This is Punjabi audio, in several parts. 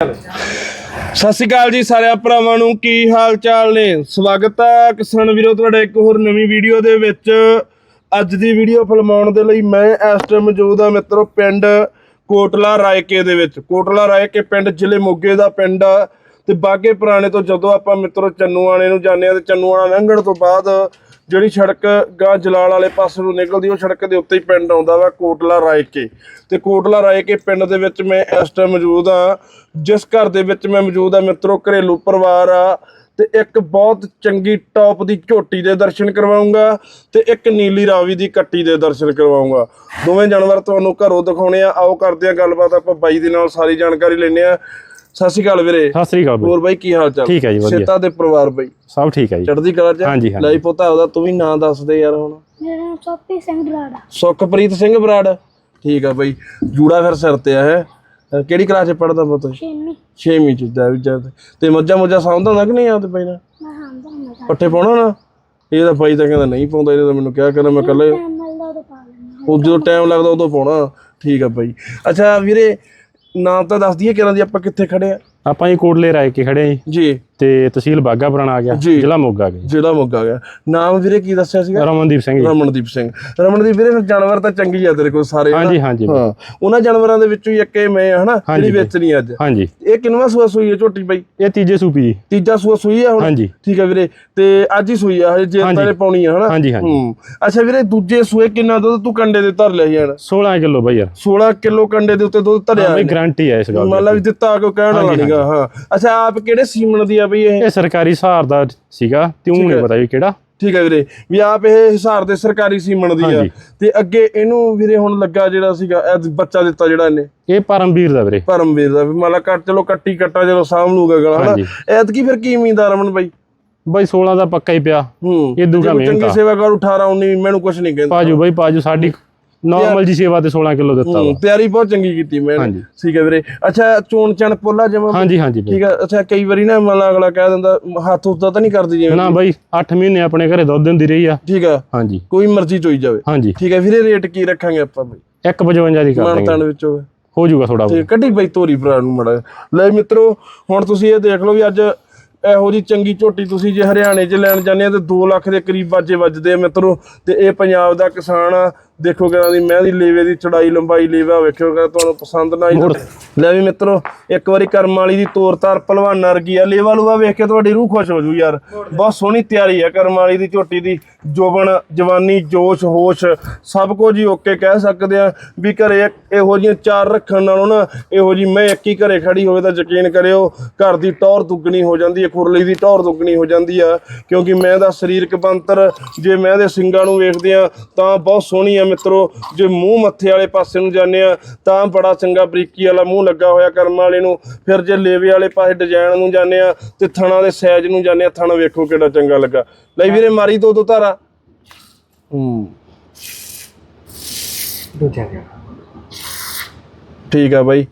ਸਤਿ ਸ਼੍ਰੀ ਅਕਾਲ ਜੀ ਸਾਰਿਆਂ ਭਰਾਵਾਂ ਨੂੰ, ਕੀ ਹਾਲ ਚਾਲ ਨੇ? ਸਵਾਗਤ ਹੈ ਕਿਸਾਨ ਵੀਰੋ, ਤੁਹਾਡੇ ਇੱਕ ਹੋਰ ਨਵੀਂ ਵੀਡੀਓ ਦੇ ਵਿੱਚ। ਅੱਜ ਦੀ ਵੀਡੀਓ ਫਿਲਮਾਉਣ ਦੇ ਲਈ ਮੈਂ ਇਸ ਟਾਈਮ ਮੌਜੂਦ ਹਾਂ ਮਿੱਤਰੋ, ਪਿੰਡ ਕੋਟਲਾ ਰਾਏਕੇ ਦੇ ਵਿੱਚ। ਕੋਟਲਾ ਰਾਏਕੇ ਪਿੰਡ, ਜ਼ਿਲ੍ਹੇ ਮੋਗੇ ਦਾ ਪਿੰਡ। ਆ ਤੇ ਬਾਗੇ ਪੁਰਾਣੇ ਤੋਂ ਜਦੋਂ ਆਪਾਂ ਮਿੱਤਰੋ ਚੰਨੂਆਣੇ ਨੂੰ ਜਾਂਦੇ ਆ ਤੇ ਚੰਨੂਆਣਾ ਲੰਘਣ ਤੋਂ ਬਾਅਦ ਜਿਹੜੀ ਸੜਕ ਗਾਂ ਜਲਾਲ ਵਾਲੇ ਪਾਸੇ ਨੂੰ ਨਿਕਲਦੀ, ਉਹ ਸੜਕ ਦੇ ਉੱਤੇ ਹੀ ਪਿੰਡ ਆਉਂਦਾ ਵਾ, ਕੋਟਲਾ ਰਾਏਕੇ। ਤੇ ਕੋਟਲਾ ਰਾਏਕੇ ਪਿੰਡ ਦੇ ਵਿੱਚ ਮੈਂ ਇਸ ਟਾਈਮ ਮੌਜੂਦ ਆ ਜਿਸ ਘਰ ਦੇ ਵਿੱਚ ਮੈਂ ਮੌਜੂਦ ਆ ਮਿੱਤਰੋ, ਘਰੇਲੂ ਪਰਿਵਾਰ ਆ। ਤੇ ਇੱਕ ਬਹੁਤ ਚੰਗੀ ਟੌਪ ਦੀ ਝੋਟੀ ਦੇ ਦਰਸ਼ਨ ਕਰਵਾਉਂਗਾ ਤੇ ਇੱਕ ਨੀਲੀ ਰਾਵੀ ਦੀ ਕੱਟੀ ਦੇ ਦਰਸ਼ਨ ਕਰਵਾਉਂਗਾ। ਦੋਵੇਂ ਜਾਨਵਰ ਤੁਹਾਨੂੰ ਘਰੋਂ ਦਿਖਾਉਣੇ ਆ। ਆਓ ਕਰਦੇ ਆ ਗੱਲਬਾਤ, ਆਪਾਂ ਬਾਈ ਦੇ ਨਾਲ ਸਾਰੀ ਜਾਣਕਾਰੀ ਲੈਣੇ ਆ। ਸਤਿ ਸ਼੍ਰੀ ਅਕਾਲ ਵੀਰੇ। ਸਤਿ ਸ੍ਰੀ ਅਕਾਲ ਬਾਈ। ਹੋਰ ਬਾਈ ਕੀ ਹਾਲ ਚਾਲ? ਠੀਕ ਹੈ ਜੀ, ਵਧੀਆ। ਸੇਤਾ ਦੇ ਪਰਿਵਾਰ ਬਾਈ। ਸਭ ਠੀਕ ਹੈ ਜੀ। ਚੜ੍ਹਦੀ ਕਲਾ ਚ? ਹਾਂਜੀ, ਹਾਂਜੀ। ਲੈ ਪੁੱਤਾ ਉਹਦਾ ਤੂੰ ਵੀ ਨਾਂ ਦੱਸ ਦੇ ਯਾਰ ਹੁਣ। ਮੇਰਾ ਨਾਮ ਸੋਪੀ ਸਿੰਘ ਬਰਾੜਾ ਸੁਖਪ੍ਰੀਤ ਸਿੰਘ ਬਰਾੜ? ਠੀਕ ਆ ਬਾਈ। ਜੂੜਾ ਫਿਰ ਸਿਰ ਤੇ ਆ ਹੈ ਕਿਹੜੀ ਕਲਾਸ ਚ ਪੜਦਾ ਪੁੱਤ? ਛੇਵੀਂ। 6ਵੀਂ ਚ ਦਾ ਵੀ ਜਦ ਤੇ। ਮੱਝਾਂ ਮੁੱਝਾਂ ਸਾਂਭਦਾ ਹੁੰਦਾ ਕਿ ਨਹੀਂ ਆਉਂਦੇ ਬਾਈ ਨਾ ਮੈਂ ਹਾਂਦਾ ਹੁੰਦਾ ਪੱਠੇ ਪਾਉਣਾ ਨਾ? ਇਹ ਤਾਂ ਬਾਈ ਤਾਂ ਕਹਿੰਦਾ ਨਹੀਂ ਪਾਉਂਦਾ ਇਹਨੇ ਤਾਂ ਮੈਨੂੰ ਕਿਹਾ ਕਹਿੰਦਾ ਮੈਂ ਕੱਲੇ ਉਹ ਜਦੋਂ ਟਾਈਮ ਲੱਗਦਾ ਉਦੋਂ ਪਾਉਣਾ। ਠੀਕ ਆ ਬਾਈ। ਅੱਛਾ ਵੀਰੇ ਨਾਮ ਤਾਂ ਦੱਸ ਦਈਏ ਕਿਹਨਾਂ ਦੀ ਆਪਾਂ ਕਿੱਥੇ ਖੜੇ ਆ? ਆਪਾਂ ਜੀ ਕੋਟਲੇ ਰਾਏ ਕੇ ਖੜੇ ਆ ਜੀ। ਜੀ। ਤੇ ਤਹਿਸੀਲ ਬਾਗਾ ਪੁਰਾਣਾ ਆ ਗਿਆ ਜੀ। ਜ਼ਿਲ੍ਹਾ ਮੋਗਾ ਆ ਗਿਆ। ਜਿਹੜਾ ਮੁੱਗਾ ਗਿਆ। ਨਾਮ ਵੀਰੇ ਕੀ ਦੱਸਿਆ ਸੀਗਾ? ਰਮਨਦੀਪ ਸਿੰਘ ਜੀ। ਰਮਨਦੀਪ ਸਿੰਘ। ਰਮਨਦੀਪ ਵੀਰੇ ਫਿਰ ਜਾਨਵਰ ਤਾਂ ਚੰਗੀ ਆ ਤੇਰੇ ਕੋਲ ਸਾਰੇ ਹਨਾ? ਹਾਂਜੀ ਹਾਂਜੀ। ਹਾਂ। ਉਹਨਾਂ ਜਾਨਵਰਾਂ ਦੇ ਵਿੱਚੋਂ ਹੀ ਇੱਕ ਇਹ ਮੈਂ ਆ, ਹਨਾ? ਹਾਂਜੀ ਜਿਹੜੀ ਬਾਈ। ਵੇਚਣੀ ਅੱਜ। ਹਾਂਜੀ। ਇਹ ਕਿੰਨਵਾਂ ਸੂਆ ਸੂਈ ਹੈ ਝੋਟੀ ਬਾਈ? ਇਹ ਤੀਜੇ ਸੂਪੀ ਜੀ। ਤੀਜਾ ਸੂਆ ਸੂਈ ਆ ਹੁਣ? ਹਾਂਜੀ। ਠੀਕ ਹੈ ਵੀਰੇ। ਤੇ ਅੱਜ ਹੀ ਸੂਈ ਆ ਹਜੇ ਜੇ ਹਾਂਜੀ। ਤਾਰੇ ਪਾਉਣੀ ਆ ਹਨਾ? ਹਾਂਜੀ ਹਾਂਜੀ। ਹੂੰ। ਅੱਛਾ ਵੀਰੇ ਦੂਜੇ ਸੂਏ ਕਿੰਨਾ ਦੁੱਧ ਤੂੰ ਕੰਡੇ ਦੇ ਧਰ ਲਿਆ ਜਾਣ 16 ਕਿਲੋ ਬਾਈ ਯਾਰ। 16 ਕਿਲੋ ਕੰਡੇ ਦੇ ਉੱਤੇ ਦੁੱਧ ਧਰਿਆ ਬਈ ਗਾਰੰਟੀ ਹੈ ਇਸ ਗੱਲ ਲਾ ਵੀ ਦਿੱਤਾ ਕੋ ਕਹਿਣ ਵਾਲਾ ਹਾਂਜੀ, ਨਹੀਂਗਾ ਹਾਂ। ਅੱਛਾ ਆਪ ਕਿਹੜੇ ਸੀਮਨ ਦੀ ਆ ਬਈ ਇਹ ਸਰਕਾਰੀ ਸਹਾਰ ਦਾ ਸੀਗਾ ਤੇ ਉਹ ਨਹੀਂ ਪਤਾ ਵੀ ਕਿਹੜਾ। ਠੀਕ ਹੈ ਵੀਰੇ ਵੀ ਆਪ ਇਹ ਹਿਸਾਰ ਦੇ ਸਰਕਾਰੀ ਸੀਮਨ ਦੀ ਆ। ਤੇ ਅੱਗੇ ਇਹਨੂੰ ਵੀਰੇ ਹੁਣ ਲੱਗਾ ਜਿਹੜਾ ਸੀਗਾ ਇਹ ਬੱਚਾ ਦਿੱਤਾ ਜਿਹੜਾ ਇਹਨੇ। ਇਹ ਪਰਮਵੀਰ ਦਾ ਵੀਰੇ। ਪਰਮਵੀਰ ਦਾ ਵੀ ਮੰਨ ਲਾ ਕੱਟ ਚਲੋ ਕੱਟੀ ਕੱਟਾ ਚਲੋ ਸਾਂਭ ਲੂਗਾ ਗਲਾ ਹਨਾ। ਐਤਕੀ ਫਿਰ ਕੀ ਉਮੀਦਵਾਰ ਅਮਨ ਬਾਈ? ਬਾਈ 16 ਦਾ ਪੱਕਾ ਹੀ ਪਿਆ। ਇਹ ਦੂਗਾ ਮਿਹਨਤ ਚੰਗੀ ਆ। ਸੇਵਾ ਕਰੂ 18 19 ਮੈਨੂੰ ਕੁਝ ਨਹੀਂ ਕਹਿੰਦਾ। ਪਾਜੂ ਬਾਈ ਪਾਜੂ ਸਾਡੀ ਨਾਰਮਲ ਜੀ ਸੇਵਾ ਤੇ 16 ਕਿਲੋ ਦਿੱਤਾ ਵਾ। ਹੂੰ, ਤਿਆਰੀ ਬਹੁਤ ਚੰਗੀ ਕੀਤੀ ਮੈਂ। ਠੀਕ ਹੈ ਵੀਰੇ। ਅੱਛਾ ਚੋਣ ਚਣ ਪੋਲਾ ਜਮਾ ਹਾਂਜੀ ਹਾਂਜੀ ਠੀਕ ਹੈ ਅੱਛਾ ਕਈ ਵਾਰੀ ਨਾ ਮੰਨ ਲਾ ਅਗਲਾ ਕਹਿ ਦਿੰਦਾ ਹੱਥ ਉੱਤਾ ਤਾਂ ਨਹੀਂ ਕਰਦੀ ਜਿਵੇਂ ਨਾ ਬਾਈ 8 ਮਹੀਨੇ ਆਪਣੇ ਘਰੇ ਦੁੱਧ ਦਿੰਦੀ ਰਹੀ ਆ। ਠੀਕ ਆ ਹਾਂਜੀ। ਕੋਈ ਮਰਜ਼ੀ ਚੋਈ ਜਾਵੇ। ਹਾਂਜੀ। ਠੀਕ ਹੈ ਵੀਰੇ ਰੇਟ ਕੀ ਰੱਖਾਂਗੇ ਆਪਾਂ ਬਈ? 155 ਦੀ ਕਰ ਦਾਂਗੇ। ਤਣ ਵਿੱਚੋਂ। ਹੋ ਜਾਊਗਾ ਥੋੜਾ ਤੇ ਕੱਢੀ ਬਈ ਤੋਰੀ ਭਰਾ ਨੂੰ ਮੜਾ ਲੈ ਮਿੱਤਰੋ ਹੁਣ ਤੁਸੀਂ ਇਹ ਦੇਖ ਲਓ ਵੀ ਅੱਜ ਇਹੋ ਜੀ ਚੰਗੀ ਝੋਟੀ ਤੁਸੀਂ ਜੇ ਹਰਿਆਣੇ 'ਚ ਲੈਣ ਜਾਂਦੇ ਆ ਤੇ 2 ਲੱਖ ਦੇ ਕਰੀਬ ਬਾਜੇ ਵੱਜਦੇ ਆ ਮਿੱਤਰੋ। ਤੇ ਇਹ ਪੰਜਾਬ ਦਾ ਕਿਸਾਨ ਆ ਦੇਖੋ ਕਿਹਨਾਂ ਦੀ ਮੈਂ ਦੀ ਲੇਵੇ ਦੀ ਚੜਾਈ ਲੰਬਾਈ ਲੇਵਾ ਵੇਖਿਓ ਕਿ ਤੁਹਾਨੂੰ ਪਸੰਦ ਨਾ ਆਈ ਲੈ ਵੀ ਮਿੱਤਰੋ ਇੱਕ ਵਾਰੀ ਕਰਮ ਵਾਲੀ ਦੀ ਤੋਰ ਤਾਰ ਪਹਿਲਵਾਨ ਵਰਗੀ ਆ ਲੇਵਾ ਲੂਵਾ ਵੇਖ ਕੇ ਤੁਹਾਡੀ ਰੂਹ ਖੁਸ਼ ਹੋ ਜੂ ਯਾਰ। ਬਹੁਤ ਸੋਹਣੀ ਤਿਆਰੀ ਆ ਕਰਮ ਵਾਲੀ ਦੀ ਝੋਟੀ ਦੀ। ਜੋਬਨ ਜਵਾਨੀ ਜੋਸ਼ ਹੋਸ਼ ਸਭ ਕੁਝ ਹੀ ਓਕੇ ਕਹਿ ਸਕਦੇ ਆ ਵੀ ਘਰੇ ਇਹੋ ਜਿਹੀਆਂ ਚਾਰ ਰੱਖਣ ਨਾਲੋਂ ਨਾ ਇਹੋ ਜੀ ਮੈਂ ਇੱਕ ਹੀ ਘਰੇ ਖੜੀ ਹੋਵੇ ਤਾਂ ਯਕੀਨ ਕਰਿਓ ਘਰ ਦੀ ਟੌਰ ਦੁੱਗਣੀ ਹੋ ਜਾਂਦੀ ਹੈ ਖੁਰਲੀ ਦੀ ਟੌਰ ਦੁੱਗਣੀ ਹੋ ਜਾਂਦੀ ਆ। ਕਿਉਂਕਿ ਮੈਂ ਦਾ ਸਰੀਰਕ ਬੰਤਰ ਜੇ ਮੈਂ ਦੇ ਸਿੰਗਾਂ ਨੂੰ ਵੇਖਦੇ ਆ ਤਾਂ ਬਹੁਤ ਸੋਹਣੀ ਮਿੱਤਰੋ ਜੇ ਮੂੰਹ ਮੱਥੇ ਵਾਲੇ ਪਾਸੇ ਨੂੰ ਜਾਂਦੇ ਆ ਤਾਂ ਬੜਾ ਚੰਗਾ ਬਰੀਕੀ ਵਾਲਾ ਮੂੰਹ ਲੱਗਾ ਹੋਇਆ ਕਰਮ ਵਾਲੇ ਨੂੰ। ਫਿਰ ਜੇ ਲੇਵੇ ਵਾਲੇ ਪਾਸੇ ਡਿਜ਼ਾਈਨ ਨੂੰ ਜਾਂਦੇ ਆ ਤੇ ਥਣਾ ਦੇ ਸਾਈਜ਼ ਨੂੰ ਜਾਂਦੇ ਆ ਥਣ ਵੇਖੋ ਕਿਹੜਾ ਚੰਗਾ ਲੱਗਾ। ਲੈ ਵੀਰੇ ਮਾਰੀ ਦੋ ਦੋ ਧਾਰਾ। ਹੂੰ। ਠੀਕ ਆ ਬਾਈ।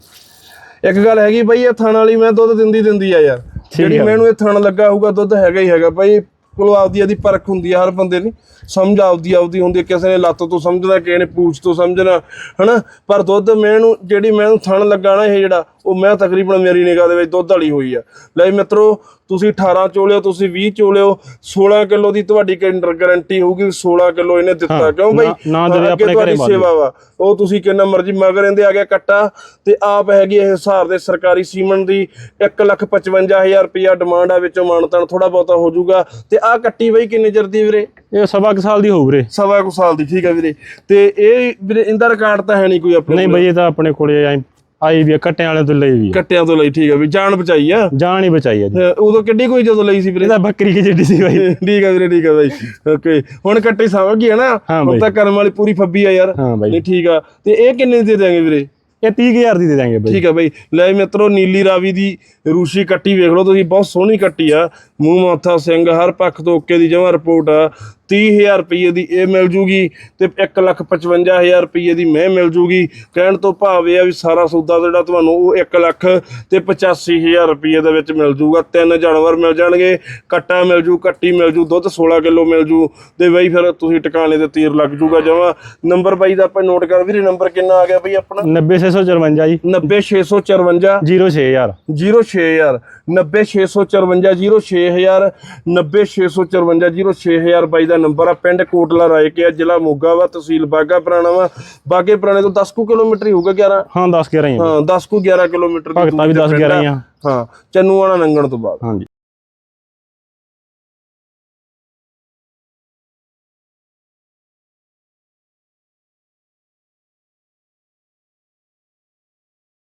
ਇੱਕ ਗੱਲ ਹੈਗੀ ਬਾਈ ਇਹ ਥਣ ਵਾਲੀ ਮੈਂ ਦੁੱਧ ਦਿੰਦੀ ਦਿੰਦੀ ਆ ਯਾਰ। ਜਿਹੜੀ ਮੈਨੂੰ ਇਹ ਥਣ ਲੱਗਾ ਹੋਊਗਾ ਦੁੱਧ ਹੈਗਾ ਹੀ ਹੈਗਾ ਬਾਈ। ਕੋਲ ਆਪਦੀ ਆਦੀ ਪਰਖ ਹੁੰਦੀ ਆ ਹਰ ਬੰਦੇ ਦੀ, ਸਮਝ ਆਪਦੀ ਆਪਦੀ ਹੁੰਦੀ ਆ, ਕਿਸੇ ਨੇ ਲੱਤ ਤੋਂ ਸਮਝਣਾ, ਕਿਸੇ ਨੇ ਪੂਛ ਤੋਂ ਸਮਝਣਾ, ਹਨਾ? ਪਰ ਦੁੱਧ ਮੈਨੂੰ ਜਿਹੜੀ ਮੈਨੂੰ ਥਣ ਲੱਗਾ ਨਾ ਇਹ ਜਿਹੜਾ, ਉਹ ਮੈਂ ਤਕਰੀਬਨ ਮੇਰੀ ਨਿਗਾਹ ਦੇ ਵਿੱਚ ਦੁੱਧ ਵਾਲੀ ਹੋਈ ਆ। ਲੈ ਮਿੱਤਰੋ ਤੁਸੀਂ 18 ਚੋਲਿਓ ਤੁਸੀਂ 20 ਚੋਲਿਓ 16 ਕਿਲੋ ਦੀ ਤੁਹਾਡੀ ਕੈਂਡਰ ਗਾਰੰਟੀ ਹੋਊਗੀ 16 ਕਿਲੋ ਇਹਨੇ ਦਿੱਤਾ। ਹਾਂ, ਕਿਉਂ ਬਾਈ? ਨਾ- ਦੇਵੇ ਆਪਣੇ ਘਰੇ ਸੇਵਾ ਵਾ। ਉਹ ਤੁਸੀਂ ਕਿੰਨਾ ਮਰਜ਼ੀ ਮਗਰ ਇਹਦੇ ਆ ਗਿਆ ਕੱਟਾ ਤੇ ਆਪ ਹੈਗੀ ਇਹ ਹਿਸਾਰ ਦੇ ਸਰਕਾਰੀ ਸੀਮਨ ਦੀ 155000 ਰੁਪਇਆ ਡਿਮਾਂਡ ਆ ਵਿੱਚੋਂ ਮਾਨਤਾਨ ਥੋੜਾ ਬਹੁਤਾ ਹੋ ਜਾਊਗਾ। ਤੇ ਆ ਕੱਟੀ ਬਈ ਕਿੰਨੇ ਚਿਰ ਦੀ ਵੀਰੇ? ਇਹ ਸਵਾ ਕੁ ਸਾਲ ਦੀ ਹੋਊ ਵੀਰੇ। ਸਵਾ ਕੁ ਸਾਲ ਦੀ ਠੀਕ ਹੈ ਵੀਰੇ। ਤੇ ਇਹ ਵੀਰੇ ਇਹਦਾ ਰਿਕਾਰਡ ਤਾਂ ਹੈ ਨਹੀਂ ਕੋਈ ਆਪਣੇ ਨਹੀਂ ਬਈ ਇਹ ਤਾਂ ਆਪਣੇ ਕੋਲੇ ਆਈ ਆਈ ਵੀ ਆ, ਕੱਟਿਆਂ ਵਾਲੇ ਤੋਂ ਲਈ ਵੀ ਆ। ਕੱਟਿਆਂ ਤੋਂ ਲਈ ਠੀਕ ਹੈ ਵੀ ਜਾਨ ਬਚਾਈ ਆ। ਜਾਨ ਹੀ ਬਚਾਈ ਆ ਜੀ। ਅਹ ਉਦੋਂ ਕਿੱਡੀ ਕੋਈ ਜਦੋਂ ਲਈ ਸੀ ਵੀਰੇ? ਇਹ ਤਾਂ ਬੱਕਰੀ ਕੀ ਜਿੱਡੀ ਸੀ ਬਾਈ। ਠੀਕ ਹੈ ਵੀਰੇ ਠੀਕ ਹੈ ਬਾਈ। ਓਕੇ ਹੁਣ ਕੱਟੀ ਸਮਝ ਗਈ ਹੈ ਨਾ? ਹਾਂ ਹੁਣ ਬਾਈ। ਤਾਂ ਕਰਮ ਵਾਲੀ ਪੂਰੀ ਫੱਬੀ ਆ ਯਾਰ। ਹਾਂ ਬਾਈ। ਨਹੀਂ ਠੀਕ ਆ ਤੇ ਇਹ ਕਿੰਨੇ ਦੀ ਦੇ ਦੇਾਂਗੇ ਵੀਰੇ? ਇਹ 30000 ਦੀ ਦੇ ਦਾਂਗੇ ਬਾਈ। ਠੀਕ ਹੈ ਬਾਈ। ਲੈ ਮਿੱਤਰੋ ਨੀਲੀ ਰਾਵੀ ਦੀ ਰੂਸ਼ੀ ਕੱਟੀ ਵੇਖ ਲਓ ਤੁਸੀਂ ਬਹੁਤ ਸੋਹਣੀ ਕੱਟੀ ਆ। ਮੂੰਹ ਮੱਥਾ ਸਿੰਘ ਹਰ ਪੱਖ ਤੋਂ ਓਕੇ ਦੀ ਜਮਾ ਰਿਪੋਰਟ ਆ। 30000 ਰੁਪਏ ਦੀ ਇਹ ਮਿਲ ਜੂਗੀ ਤੇ 155000 ਰੁਪਏ ਦੀ ਮੈਂ ਮਿਲ ਜੂਗੀ। ਕਹਿਣ ਤੋਂ ਭਾਵ ਇਹ ਆ ਵੀ ਸਾਰਾ ਸੌਦਾ ਜਿਹੜਾ ਤੁਹਾਨੂੰ ਉਹ 1 ਲੱਖ ਤੇ 85000 ਰੁਪਏ ਦੇ ਵਿੱਚ ਮਿਲ ਜੂਗਾ। ਤਿੰਨ ਜਾਨਵਰ ਮਿਲ ਜਾਣਗੇ ਕੱਟਾ ਮਿਲ ਜੂ ਕੱਟੀ ਮਿਲ ਜੂ ਦੁੱਧ 16 ਕਿਲੋ ਮਿਲ ਜੂ ਤੇ ਬਈ ਫਿਰ ਤੁਸੀਂ ਟਿਕਾਣੇ ਤੇ ਤੀਰ ਲੱਗ ਜੂਗਾ ਜਮਾ ਨੰਬਰ ਬਾਈ ਦਾ ਆਪਾਂ ਨੋਟ ਕਰ ਵੀਰੇ ਨੰਬਰ ਕਿੰਨਾ ਆ ਗਿਆ ਬਈ ਆਪਣਾ? 90654 ਜੀ। 90654 06000 06000 90654 06000 90654 06000 ਬਾਈ ਦਾ ਨੰਬਰ ਆ। ਪਿੰਡ ਕੋਟਲਾ ਰਾਏਕੇ ਆ ਜ਼ਿਲ੍ਹਾ ਮੋਗਾ ਵਾ ਤਹਿਸੀਲ ਬਾਗਾ ਪੁਰਾਣਾ ਵਾ। ਬਾਗੇ ਪੁਰਾਣੇ ਤੋਂ 10 ਕੁ ਕਿਲੋਮੀਟਰ ਹੀ ਹੋਊਗਾ 11 ਹਾਂ 10 11 ਹੀ ਆ। ਹਾਂ 10 ਕੁ 11 ਕਿਲੋਮੀਟਰ ਦੀ ਭਗਤਾ ਵੀ ਦੂਰੀ ਤੇ 10 ਪਿੰਡ 11 ਆ। ਹੀ ਆ। ਹਾਂ ਚੰਨੂਆਣਾ ਲੰਘਣ ਤੋਂ ਬਾਅਦ। ਹਾਂਜੀ।